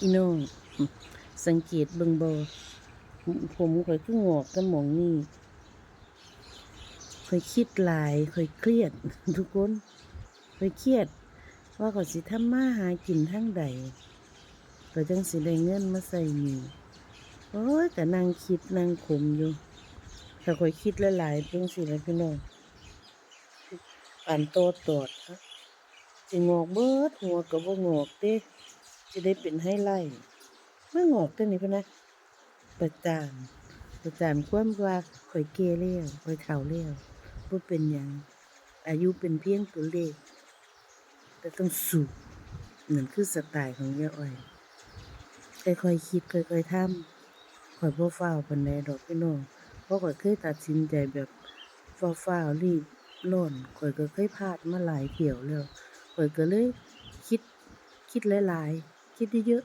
พี่น้อง สังเกตเบิ่งบ่ผมข่อยคืองอกกันหมองนี่ข่อยคิดหลายข่อยเครียด ทุกคนข่อยเครียด ว่าข่อยสิทำมาหากินทางใดก็จังสิได้เงินมาใส่หนีโอ้ยก็นั่งคิดนั่งขมอยู่ถ้าข่อยคิดหลายๆเพิ่งสิล่ะพี่น้องปานโตตอดครับสิงอกเบิดหัวก็บ่งอกเด้ จะได้เป็นให้ไล่ไม่องอกตัวนี้พนะประจานประจานความว่าข่อยเกเแล้วข่อยเฒ่าแล้วบ่เป็นหยังอายุเป็นเพียงตัวเลข แต่ต้องสู้นั่นคือสไตล์ของย่าอ้อยค่อยๆคิดค่อยๆทำข่อยบ่ฟ้าวปานใดดอกพี่น้องเพราะข่อยเคยตัดสินใจแบบฟ้าวๆรีบร้อนข่อยก็เคยพลาดมาหลายเที่ยวแล้วข่อยก็เลยคิดคิดหลายๆ 给比牛。